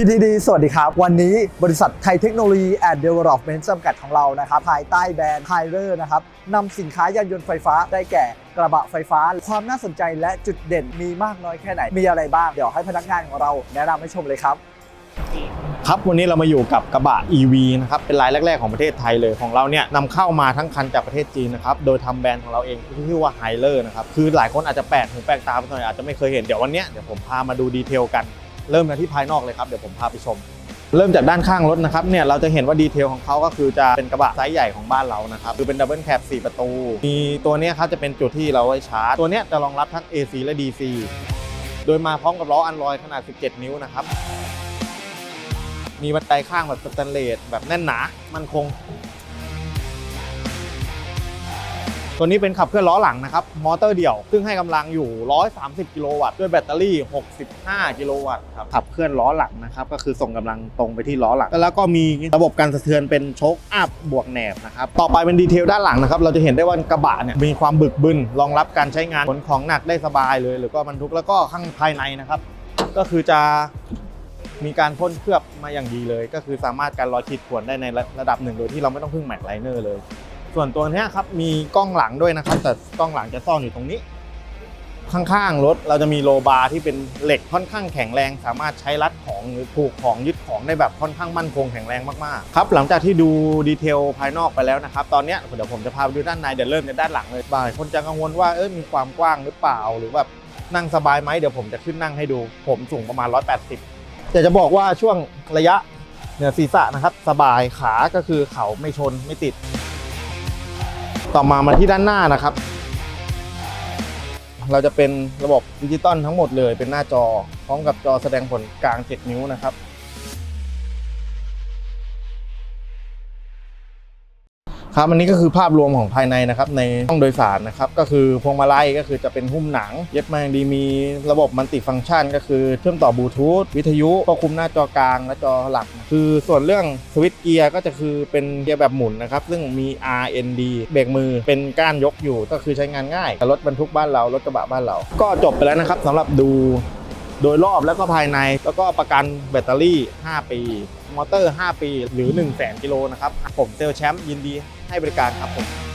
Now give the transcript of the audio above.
TTD สวัสดีครับ วันนี้บริษัทไทยเทคโนโลยีแอนด์เดเวล็อปเมนต์จำกัดของเรานะครับภายใต้แบรนด์ไฮเ e อร์นะครับนำสินค้ายานยนต์ไฟฟ้าได้แก่กระบะไฟฟ้า ความน่าสนใจและจุดเด่นมีมากน้อยแค่ไหน มีอะไรบ้าง เดี๋ยวให้พนักงานของเราแนะนำให้ชมเลยครับ ครับวันนี้เรามาอยู่กับกระบะ EV นะครับเป็นรายแรก ๆ ของประเทศไทยเลยของเราเนี่ยนำเข้ามาทั้งคันจากประเทศจีนนะครับโดยทำแบรนด์ของเราเองที่ชื่อว่าไฮเลอร์นะครับคือหลายคนอาจจะแปลกหูแปลกตาไปหน่อยอาจจะไม่เคยเห็นเดี๋ยววันนี้เดี๋ยวผมพามาดูดีเทลกัน เริ่มกันที่ภายนอกเลยครับเดี๋ยวผมพาไปชม เริ่มจากด้านข้างรถนะครับเนี่ยเราจะเห็นว่าดีเทลของเขาก็คือจะเป็นกระบะไซส์ใหญ่ของบ้านเรานะครับคือเป็นดับเบิลแคป4ประตู มีตัวเนี้ยครับจะเป็นจุดที่เราไว้ชาร์จตัวเนี้ยจะรองรับทั้ง AC และ DC โดยมาพร้อมกับล้ออันลอยขนาด 17 นิ้วนะครับมีบันไดข้างแบบสแตนเลสแบบแน่นหนา มันคง ตัวนี้เป็นขับเคลื่อนล้อหลังนะครับ มอเตอร์เดี่ยว ซึ่งให้กำลังอยู่ 130 กิโลวัตต์ ด้วยแบตเตอรี่ 65 กิโลวัตต์ครับ ขับเคลื่อนล้อหลังนะครับ ก็คือส่งกำลังตรงไปที่ล้อหลัง แล้วก็มีระบบการสะเทือนเป็นโชคอัพบวกแหนบนะครับ ต่อไปเป็นดีเทลด้านหลังนะครับ เราจะเห็นได้ว่ากระบะเนี่ยมีความบึกบึน รองรับการใช้งานขนของหนักได้สบายเลย หรือก็บรรทุก แล้วก็ข้างภายในนะครับ ก็คือจะมีการพ่นเคลือบมาอย่างดีเลย ก็คือสามารถการรอยขีดข่วนได้ในระดับหนึ่งโดยที่เราไม่ต้องพึ่งแม็กไลเนอร์เลย ส่วนตัวเนี้ยครับมีกล้องหลังด้วยนะครับ แต่กล้องหลังจะซ่อนอยู่ตรงนี้ ข้างๆรถเราจะมีโลบาร์ที่เป็นเหล็กค่อนข้างแข็งแรง สามารถใช้รัดของหรือผูกของยึดของได้แบบค่อนข้างมั่นคงแข็งแรงมากๆครับหลังจากที่ดูดีเทลภายนอกไปแล้วนะครับตอนเนี้ยเดี๋ยวผมจะพาไปดูด้านในเดี๋ยวเริ่มจากด้านหลังเลยบางคนจะกังวลว่าเออมีความกว้างหรือเปล่าหรือแบบนั่งสบายไหมเดี๋ยวผมจะขึ้นนั่งให้ดู ผมสูงประมาณ 180อยากจะบอกว่าช่วงระยะเหนือศีรษะนะครับ สบายขาก็คือเขาไม่ชนไม่ติด ต่อมามาที่ด้านหน้านะครับ เราจะเป็นระบบดิจิตอลทั้งหมดเลยเป็นหน้าจอ พร้อมกับจอแสดงผลกลาง 7 นิ้วนะครับ ครับอันนี้ก็คือภาพรวมของภายในนะครับในห้องโดยสารนะครับก็คือพวงมาลัยก็คือจะเป็นหุ้มหนัง เย็บมาอย่างดีมีระบบมัลติฟังก์ชัน ก็คือเชื่อมต่อบลูทูธวิทยุควบคุมหน้าจอกลางและจอหลัก คือส่วนเรื่องสวิตช์เกียร์ก็จะคือเป็นเกียร์แบบหมุนนะครับซึ่งมี RND เบรกมือเป็นก้านยกอยู่ก็คือใช้งานง่ายกับรถบรรทุกบ้านเรารถกระบะบ้านเรา ก็จบไปแล้วนะครับสำหรับดู โดยรอบแล้วก็ภายใน แล้วก็ประกันแบตเตอรี่ 5 ปี มอเตอร์ 5 ปี หรือ 1 0 0 0 0 0กิโลนะครับผมเซลลแชมป์ยินดีให้บริการครับผม